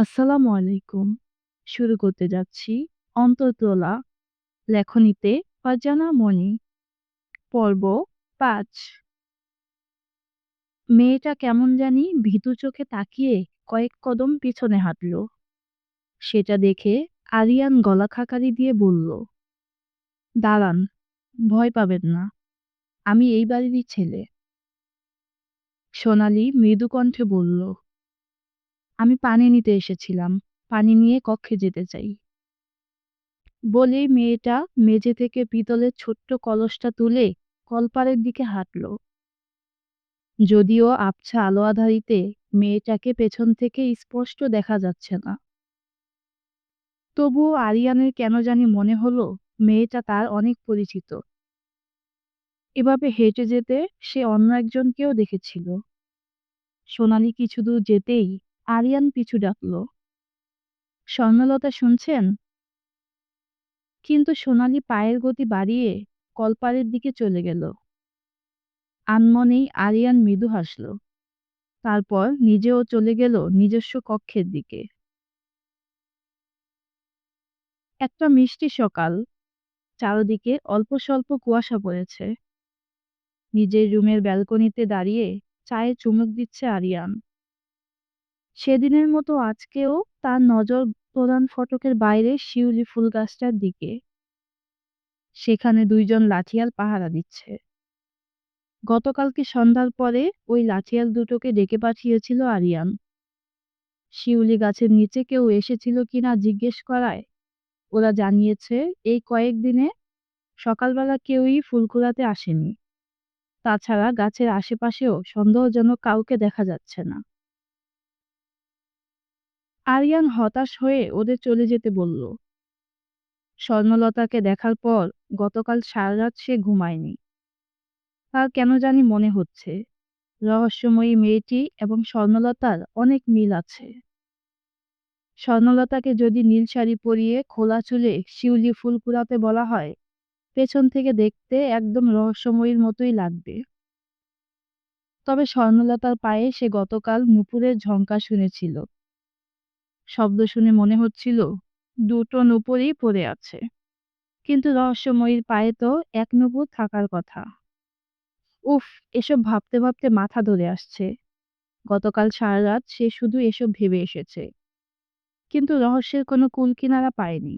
আসসালামু আলাইকুম। শুরু করতে যাচ্ছি অন্তর্তলা লেখনীতে ফারজানা মনি। পর্ব পাঁচ মেয়েটা কেমন জানি ভীতু চোখে তাকিয়ে কয়েক কদম পিছনে হাঁটল। সেটা দেখে আরিয়ান গলা খাকারি দিয়ে বলল, দাঁড়ান, ভয় পাবেন না। আমি এই বাড়িরই ছেলে। সোনালি মৃদু কণ্ঠে বলল, পানি নিতে এসেছিলাম। পানি নিয়ে কক্ষে যেতে চাই। বলেই মেয়েটা মেঝে থেকে পিতলের ছোট্ট কলসটা তুলে কলপারের দিকে হাঁটল। যদিও আবছা আলো আঁধারিতে মেয়েটাকে পেছন থেকে স্পষ্ট দেখা যাচ্ছে না। তবুও আরিয়ানের কেন জানি মনে হলো মেয়েটা তার অনেক পরিচিত। এভাবে হেঁটে যেতে সে অন্য একজনকেও দেখেছিল। সোনালি কিছু দূর যেতেই আরিয়ান পিছু ডাকল। স্বর্ণলতা শুনছেন? কিন্তু সোনালি পায়ের গতি বাড়িয়ে কলপারের দিকে চলে গেল। আনমনেই আরিয়ান মৃদু হাসল। তারপর নিজেও চলে গেল নিজস্ব কক্ষের দিকে। একটা মিষ্টি সকাল। চারদিকে অল্প স্বল্প কুয়াশা পড়েছে। নিজের রুমের ব্যালকনিতে দাঁড়িয়ে চায়ে চুমুক দিচ্ছে আরিয়ান। সেদিনের মতো আজকেও তার নজর প্রধান ফটকের বাইরে শিউলি ফুল গাছটার দিকে। সেখানে দুইজন লাঠিয়াল পাহারা দিচ্ছে। গতকালকে সন্ধ্যার পরে ওই লাঠিয়াল দুটোকে ডেকে পাঠিয়েছিল আরিয়ান। শিউলি গাছের নিচে কেউ এসেছিল কিনা জিজ্ঞেস করায়? ওরা জানিয়েছে, এই কয়েকদিনে সকালবেলা কেউই ফুল কুড়াতে আসেনি। তাছাড়া গাছের আশেপাশেও সন্দেহজনক কাউকে দেখা যাচ্ছে না। আরিয়ান হতাশ হয়ে ওদের চলে যেতে বলল। স্বর্ণলতাকে দেখার পর গতকাল সারা রাত সে ঘুমায়নি। তার কেন জানি মনে হচ্ছে। রহস্যময়ী মেয়েটি এবং স্বর্ণলতার অনেক মিল আছে। স্বর্ণলতাকে যদি নীল শাড়ি পরিয়ে খোলা চুলে শিউলি ফুল কুড়াতে বলা হয়, পেছন থেকে দেখতে একদম রহস্যময়ীর মতোই লাগবে। তবে স্বর্ণলতার পায়ে সে গতকাল নুপুরের ঝঙ্কা শুনেছিল। শব্দ শুনে মনে হচ্ছিল দুটো নুপুরই পড়ে আছে। কিন্তু রহস্যময়ীর পায়ে তো এক নুপুর থাকার কথা। উফ, এসব ভাবতে ভাবতে মাথা ধরে আসছে। গতকাল সারা রাত সে শুধু এসব ভেবে এসেছে। কিন্তু রহস্যের কোনো কুল কিনারা পায়নি।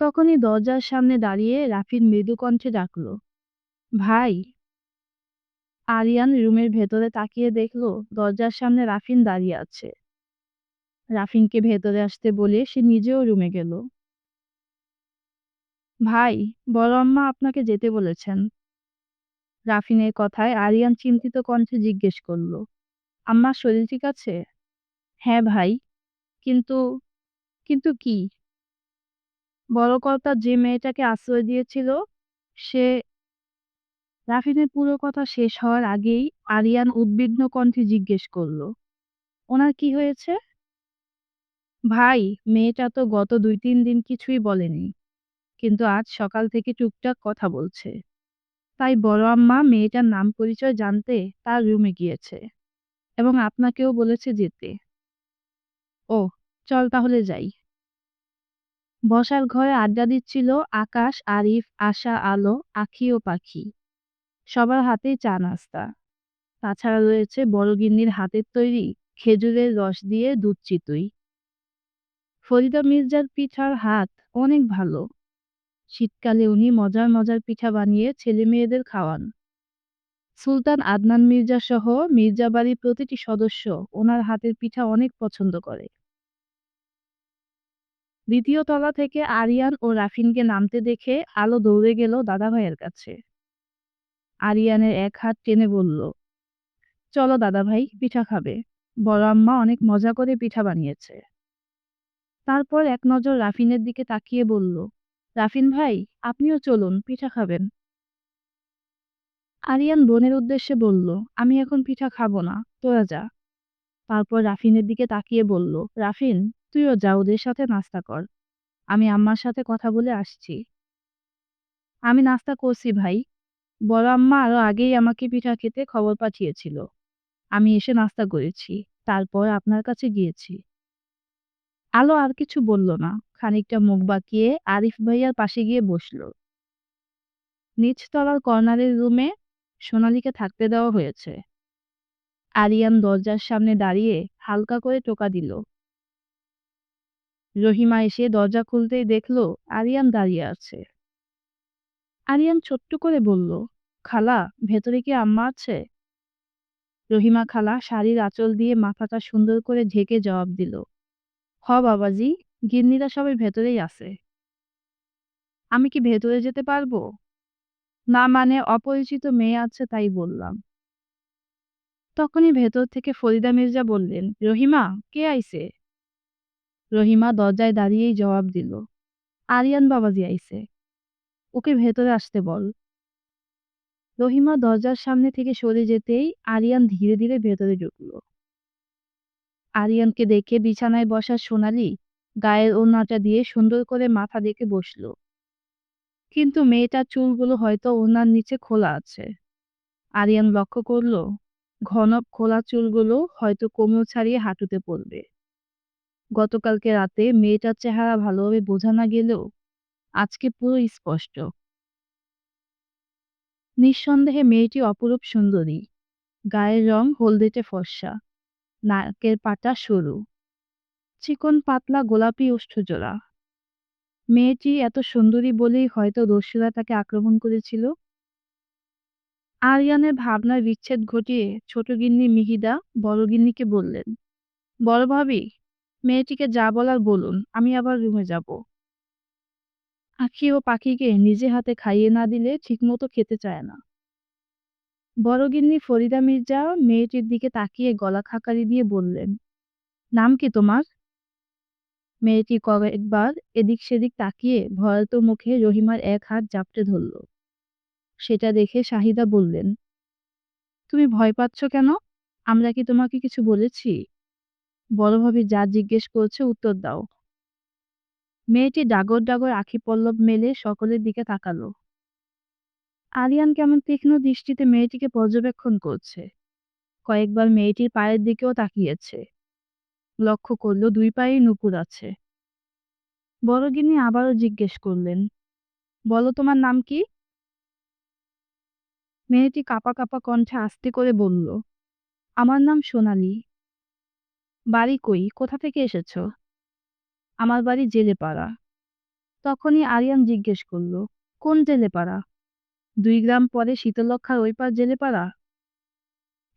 তখনই দরজার সামনে দাঁড়িয়ে রাফিন মৃদু কণ্ঠে ডাকল, ভাই। আরিয়ান রুমের ভেতরে তাকিয়ে দেখল দরজার সামনে রাফিন দাঁড়িয়ে আছে। রাফিনকে ভেতরে আসতে বলে সে নিজেও রুমে গেল। ভাই, বড় আম্মা আপনাকে যেতে বলেছেন। রাফিনের কথায় আরিয়ান চিন্তিত কণ্ঠে জিজ্ঞেস করল আম্মার শরীর ঠিক আছে? হ্যাঁ ভাই, কিন্তু কিন্তু কি? বড় কর্তা যে মেয়েটাকে আশ্রয় দিয়েছিল, সে রাফিনের পুরো কথা শেষ হওয়ার আগেই আরিয়ান উদ্বিগ্ন কণ্ঠে জিজ্ঞেস করল, ওনার কি হয়েছে? ভাই, মেয়েটা তো গত দুই তিন দিন কিছুই বলেনি। কিন্তু আজ সকাল থেকে টুকটাক কথা বলছে। তাই বড় আম্মা মেয়েটার নাম পরিচয় জানতে তার রুমে গিয়েছে এবং আপনাকেও বলেছে যেতে। ও, চল তাহলে যাই। বসার ঘরে আড্ডা দিচ্ছিল আকাশ, আরিফ, আশা, আলো, আখি ও পাখি। সবার হাতেই চা নাস্তা। তাছাড়া রয়েছে বড় গিন্নির হাতের তৈরি খেজুরের রস দিয়ে দুধ চিতুই। ফরিদা মির্জার পিঠার হাত অনেক ভালো। শীতকালে উনি মজার মজার পিঠা বানিয়ে ছেলে মেয়েদের খাওয়ান। সুলতান আদনান মির্জা সহ মির্জা বাড়ির প্রতিটি সদস্য ওনার হাতের পিঠা অনেক পছন্দ করে। দ্বিতীয় তলা থেকে আরিয়ান ও রাফিনকে নামতে দেখে আলো দৌড়ে গেল দাদাভাইয়ের কাছে। আরিয়ানের এক হাত টেনে বলল, চলো দাদাভাই, পিঠা খাবে। বড় আম্মা অনেক মজা করে পিঠা বানিয়েছে। তারপর এক নজর রাফিনের দিকে তাকিয়ে বলল, রাফিন ভাই, আপনিও চলুন, পিঠা খাবেন। আরিয়ান বোনের উদ্দেশ্যে বলল, আমি এখন পিঠা খাব না, তোরা যা। তারপর রাফিনের দিকে তাকিয়ে বলল, রাফিন, তুইও যা, ওদের সাথে নাস্তা কর। আমি আম্মার সাথে কথা বলে আসছি। আমি নাস্তা করছি ভাই। বড় আম্মা আরও আগেই আমাকে পিঠা খেতে খবর পাঠিয়েছিল। আমি এসে নাস্তা করেছি। তারপর আপনার কাছে গিয়েছি। আলো আর কিছু বলল না। খানিকটা মুখ বাঁকিয়ে আরিফ ভাইয়ার পাশে গিয়ে বসল। নিচতলার কর্নারের রুমে সোনালিকে থাকতে দেওয়া হয়েছে। আরিয়ান দরজার সামনে দাঁড়িয়ে হালকা করে টোকা দিল। রহিমা এসে দরজা খুলতেই দেখল আরিয়ান দাঁড়িয়ে আছে। আরিয়ান ছোট্ট করে বলল, খালা, ভেতরে কি আম্মা আছে? রহিমা খালা শাড়ির আঁচল দিয়ে মাথাটা সুন্দর করে ঢেকে জবাব দিল। হ বাবাজি, গিন্নিরা সবাই ভেতরেই আছে। আমি কি ভেতরে যেতে পারব? না মানে অপরিচিত মেয়ে আছে তাই বললাম। তখনই ভেতর থেকে ফরিদা মির্জা বললেন, রহিমা, কে আইছে? রহিমা দরজায় দাঁড়িয়েই জবাব দিল, আরিয়ান বাবাজি আইছে। ওকে ভেতরে আসতে বল। রহিমা দরজার সামনে থেকে সরে যেতেই আরিয়ান ধীরে ধীরে ভেতরে ঢুকলো। আরিয়ানকে দেখে বিছানায় বসা সোনালি গায়ের ওড়নাটা দিয়ে সুন্দর করে মাথা দেখে বসল। কিন্তু মেয়েটার চুলগুলো হয়তো ওনার নিচে খোলা আছে। আরিয়ান লক্ষ্য করল, ঘন খোলা চুলগুলো হয়তো কোমর ছাড়িয়ে হাঁটুতে পড়বে। গতকালকে রাতে মেয়েটার চেহারা ভালোভাবে বোঝা না গেলেও আজকে পুরো স্পষ্ট। নিঃসন্দেহে মেয়েটি অপরূপ সুন্দরী। গায়ের রং হলদেটে ফর্সা। নাকের পাটা সরু চিকন পাতলা গোলাপি ওষ্ঠজোড়া মেয়েটি এত সুন্দরী বলেই হয়তো দস্যুরা তাকে আক্রমণ করেছিল। আরিয়ানের ভাবনার বিচ্ছেদ ঘটিয়ে ছোট গিন্নি মিহিদা বড় গিন্নিকে বললেন, বড় ভাবি, মেয়েটিকে যা বলার বলুন, আমি আবার রুমে যাব। আখি ও পাখিকে নিজে হাতে খাইয়ে না দিলে ঠিকমতো খেতে চায় না। বড় গিন্নি ফরিদা মির্জা মেয়েটির দিকে তাকিয়ে গলা খাকারি দিয়ে বললেন, নাম কি তোমার? মেয়েটি কয়েকবার এদিক সেদিক তাকিয়ে ভয়াত মুখে রহিমার এক হাত জাপটে ধরল। সেটা দেখে শাহিদা বললেন, তুমি ভয় পাচ্ছ কেন? আমরা কি তোমাকে কিছু বলেছি? বড়ভাবে যা জিজ্ঞেস করছে উত্তর দাও। মেয়েটি ডাগর ডাগর আখি পল্লব মেলে সকলের দিকে তাকালো। আরিয়ান কেমন তীক্ষ্ণ দৃষ্টিতে মেয়েটিকে পর্যবেক্ষণ করছে। কয়েকবার মেয়েটির পায়ের দিকেও তাকিয়েছে। লক্ষ্য করল দুই পায়ে নুপুর আছে। বড়গিন্নি আবারও জিজ্ঞেস করলেন, বলো তোমার নাম কি? মেয়েটি কাপা কাপা কণ্ঠে আস্তে করে বলল, আমার নাম সোনালি। বাড়ি কই? কোথা থেকে এসেছ? আমার বাড়ি জেলেপাড়া। তখনই আরিয়ান জিজ্ঞেস করল, কোন জেলেপাড়া? দুই গ্রাম পরে শীতলক্ষার ওই পার জেলে পাড়া?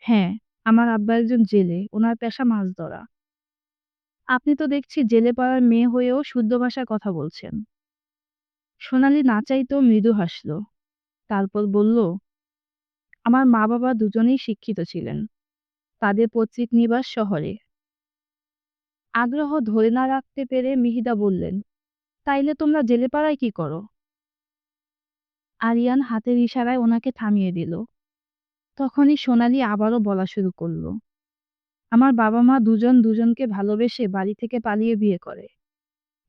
হ্যাঁ আমার আব্বা একজন জেলে, ওনার পেশা মাছ ধরা। আপনি তো দেখছি জেলে পাড়ার মেয়ে হয়েও শুদ্ধ ভাষায় কথা বলছেন। সোনালি না চাইতেও মৃদু হাসল। তারপর বলল, আমার মা বাবা দুজনেই শিক্ষিত ছিলেন। তাদের পৈতৃক নিবাস শহরে। আগ্রহ ধরে না রাখতে পেরে মিহিদা বললেন, তাইলে তোমরা জেলে পাড়ায় কি করো? আরিয়ান হাতের ইশারায় ওনাকে থামিয়ে দিল। তখনই সোনালি আবারও বলা শুরু করল, আমার বাবা মা দুজন দুজনকে ভালোবেসে বাড়ি থেকে পালিয়ে বিয়ে করে।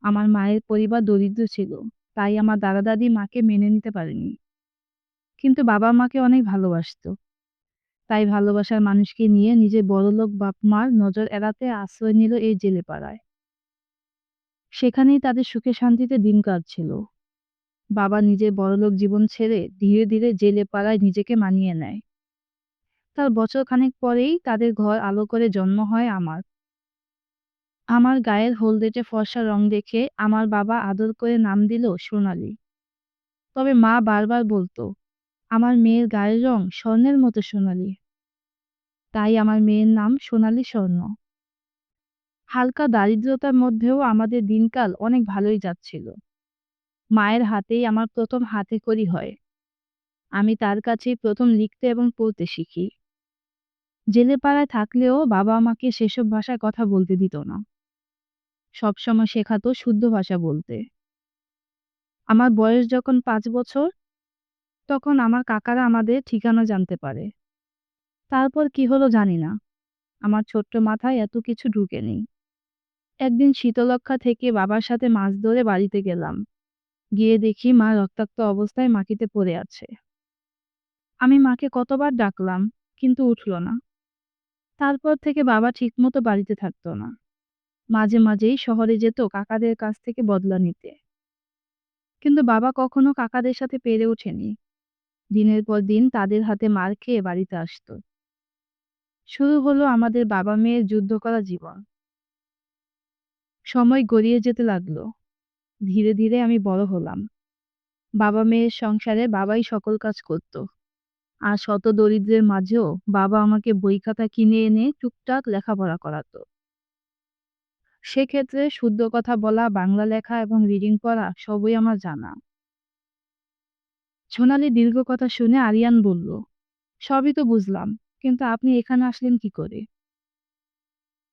আমার মায়ের পরিবার দরিদ্র ছিল, তাই আমার দাদা দাদি মাকে মেনে নিতে পারেনি। কিন্তু বাবা মাকে অনেক ভালোবাসত। তাই ভালোবাসার মানুষকে নিয়ে নিজের বড়লোক বাপ মার নজর এড়াতে আশ্রয় নিল এই জেলে পাড়ায় সেখানেই তাদের সুখে শান্তিতে দিন কাটছিল বাবা নিজের বড়লোক জীবন ছেড়ে ধীরে ধীরে জেলে পাড়ায় নিজেকে মানিয়ে নেয়। তার বছর খানেক পরেই তাদের ঘর আলো করে জন্ম হয় আমার। আমার গায়ের হলদেটে ফর্সা রং দেখে আমার বাবা আদর করে নাম দিল সোনালি। তবে মা বারবার বলতো, আমার মেয়ের গায়ের রং স্বর্ণের মতো সোনালি। তাই আমার মেয়ের নাম সোনালি স্বর্ণ। হালকা দারিদ্রতার মধ্যেও আমাদের দিনকাল অনেক ভালোই যাচ্ছিল। মায়ের হাতেই আমার প্রথম হাতে করি হয়। আমি তার কাছেই প্রথম লিখতে এবং পড়তে শিখি। জেলে পাড়ায় থাকলেও বাবা আমাকে সেসব ভাষায় কথা বলতে দিত না। সবসময় শেখাতো শুদ্ধ ভাষা বলতে। আমার বয়স যখন পাঁচ বছর, তখন আমার কাকারা আমাদের ঠিকানা জানতে পারে। তারপর কি হলো জানি না। আমার ছোট্ট মাথায় এত কিছু ঢুকেনি। একদিন শীতলক্ষা থেকে বাবার সাথে মাছ ধরে বাড়িতে গেলাম। গিয়ে দেখি মা রক্তাক্ত অবস্থায় মাটিতে পড়ে আছে। আমি মাকে কতবার ডাকলাম, কিন্তু উঠল না। তারপর থেকে বাবা ঠিকমতো বাড়িতে থাকতো না। মাঝে মাঝেই শহরে যেত কাকাদের কাছ থেকে বদলা নিতে। কিন্তু বাবা কখনো কাকাদের সাথে পেরে ওঠেনি। দিনের পর দিন তাদের হাতে মার খেয়ে বাড়িতে আসতো। শুরু হলো আমাদের বাবা মেয়ের যুদ্ধ করা জীবন। সময় গড়িয়ে যেতে লাগল। ধীরে ধীরে আমি বড় হলাম। বাবা মেয়ের সংসারে বাবাই সকল কাজ করত। আর শত দরিদ্রের মাঝেও বাবা আমাকে বই খাতা কিনে এনে টুকটাক লেখাপড়া করাতো। সেক্ষেত্রে শুদ্ধ কথা বলা, বাংলা লেখা এবং রিডিং পড়া সবই আমার জানা। সোনালি দীর্ঘ কথা শুনে আরিয়ান বলল, সবই তো বুঝলাম, কিন্তু আপনি এখানে আসলেন কি করে?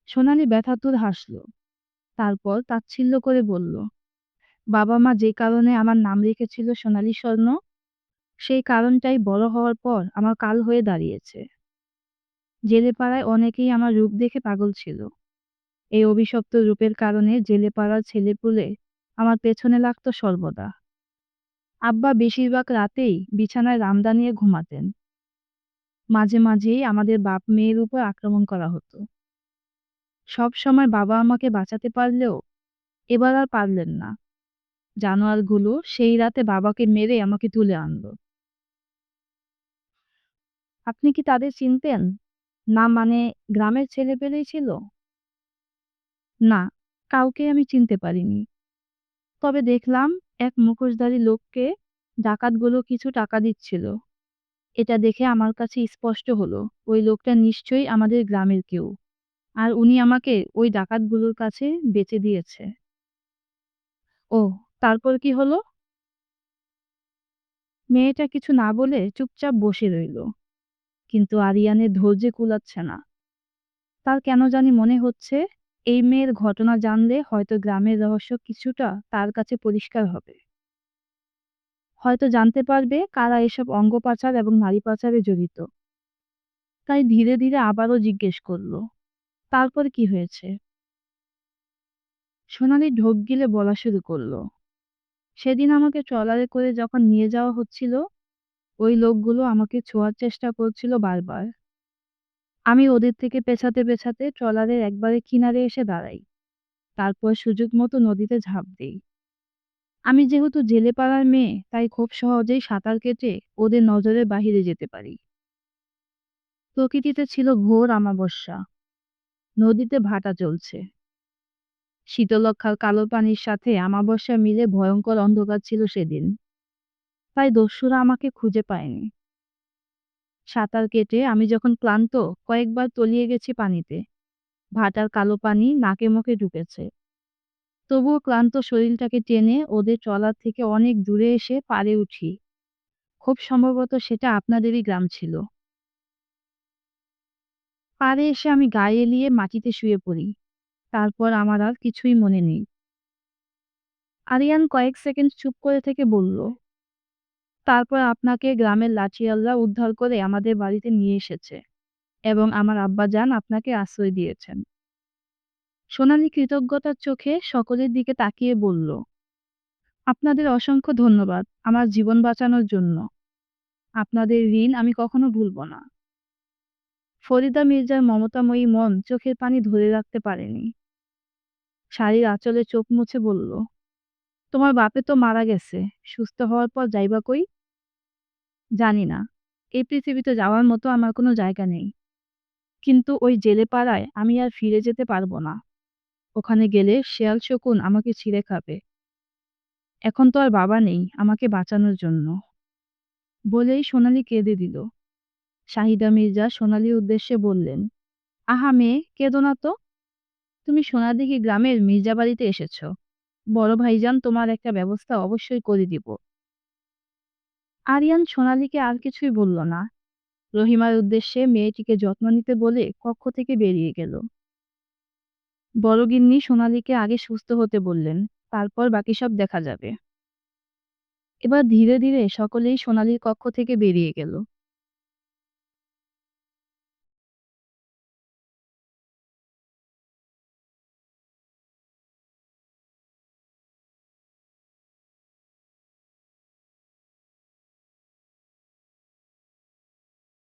সোনালি ব্যথাতুর হাসল, তারপর তাচ্ছিল্য করে বলল বাবা মা যে কারণে আমার নাম রেখেছিল সোনালী স্বর্ণ, সেই কারণটাই বড় হওয়ার পর আমার কাল হয়ে দাঁড়িয়েছে। জেলে পাড়ায় অনেকেই আমার রূপ দেখে পাগল ছিল। এই অভিশপ্ত রূপের কারণে জেলে পাড়ার ছেলেপুলে আমার পেছনে লাগতো সর্বদা। আব্বা বেশিরভাগ রাতেই বিছানায় রামদা নিয়ে ঘুমাতেন। মাঝে মাঝেই আমাদের বাপ মেয়ের উপর আক্রমণ করা হতো। সব সময় বাবা আমাকে বাঁচাতে পারলেও এবার আর পারলেন না। জানোয়ারগুলো সেই রাতে বাবাকে মেরে আমাকে তুলে আনলো। আপনি কি তাদের চিনতেন? না মানে গ্রামের ছেলেপেলেই ছিল? না, কাউকে আমি চিনতে পারিনি। তবে দেখলাম এক মুখোশধারী লোককে ডাকাতগুলো কিছু টাকা দিচ্ছিল। এটা দেখে আমার কাছে স্পষ্ট হলো, ওই লোকটা নিশ্চয়ই আমাদের গ্রামের কেউ। আর উনি আমাকে ওই ডাকাতগুলোর কাছে বেচে দিয়েছে। ও তারপর কি হলো? মেয়েটা কিছু না বলে চুপচাপ বসে রইল। কিন্তু আরিয়ানের ধৈর্যে কুলাচ্ছে না। তার কেন জানি মনে হচ্ছে, এই মেয়ের ঘটনা জানলে হয়তো গ্রামের রহস্য কিছুটা তার কাছে পরিষ্কার হবে। হয়তো জানতে পারবে কারা এসব অঙ্গ পাচার এবং নারী পাচারে জড়িত। তাই ধীরে ধীরে আবারও জিজ্ঞেস করল, তারপর কি হয়েছে? সোনালি ঢোক গিলে বলা শুরু করল সেদিন আমাকে ট্রলারে করে যখন নিয়ে যাওয়া হচ্ছিল, ওই লোকগুলো আমাকে ছোঁয়ার চেষ্টা করছিল বারবার। আমি ওদের থেকে পেছাতে পেছাতে ট্রলারের একবারে কিনারে এসে দাঁড়াই। তারপর সুযোগ মতো নদীতে ঝাঁপ দিই। আমি যেহেতু জেলে পাড়ার মেয়ে, তাই খুব সহজেই সাঁতার কেটে ওদের নজরের বাহিরে যেতে পারি। প্রকৃতিতে ছিল ঘোর আমাবস্যা। নদীতে ভাটা চলছে শীতলক্ষার কালো পানির সাথে আমাবস্যা মিলে ভয়ঙ্কর অন্ধকার ছিল সেদিন। তাই দস্যুরা আমাকে খুঁজে পায়নি। সাঁতার কেটে আমি যখন ক্লান্ত, কয়েকবার তলিয়ে গেছি পানিতে। ভাটার কালো পানি নাকে মুখে ঢুকেছে। তবুও ক্লান্ত শরীরটাকে টেনে ওদের চলার থেকে অনেক দূরে এসে পারে উঠি। খুব সম্ভবত সেটা আপনাদেরই গ্রাম ছিল। পারে এসে আমি গায়ে এলিয়ে মাটিতে শুয়ে পড়ি। তারপর আমার আর কিছুই মনে নেই। আরিয়ান কয়েক সেকেন্ড চুপ করে থেকে বলল, তারপর আপনাকে গ্রামের লাঠিয়ালরা উদ্ধার করে আমাদের বাড়িতে নিয়ে এসেছে এবং আমার আব্বাজান আপনাকে আশ্রয় দিয়েছেন। সোনালি কৃতজ্ঞতার চোখে সকলের দিকে তাকিয়ে বলল, আপনাদের অসংখ্য ধন্যবাদ আমার জীবন বাঁচানোর জন্য। আপনাদের ঋণ আমি কখনো ভুলব না। ফরিদা মির্জার মমতাময়ী মন চোখের পানি ধরে রাখতে পারেনি। শাড়ির আঁচলে চোখ মুছে বলল, তোমার বাপে তো মারা গেছে, সুস্থ হওয়ার পর যাইবা কই? জানি না, এই পৃথিবীতে যাওয়ার মতো আমার কোনো জায়গা নেই। কিন্তু ওই জেলে পাড়ায় আমি আর ফিরে যেতে পারব না। ওখানে গেলে শেয়াল শকুন আমাকে ছিঁড়ে খাবে। এখন তো আর বাবা নেই আমাকে বাঁচানোর জন্য। বলেই সোনালি কেঁদে দিল। শাহিদা মির্জা সোনালির উদ্দেশ্যে বললেন, আহা মেয়ে, কেঁদো না তো। তুমি সোনাদিঘি গ্রামের মির্জা বাড়িতে এসেছ। বড় ভাইজান, তোমার একটা ব্যবস্থা অবশ্যই করে দিব। আরিয়ান সোনালিকে আর কিছুই বলল না। রহিমার উদ্দেশ্যে মেয়েটিকে যত্ন নিতে বলে কক্ষ থেকে বেরিয়ে গেল। বড় গিন্নি সোনালীকে আগে সুস্থ হতে বললেন, তারপর বাকি সব দেখা যাবে। এবার ধীরে ধীরে সকলেই সোনালির কক্ষ থেকে বেরিয়ে গেল।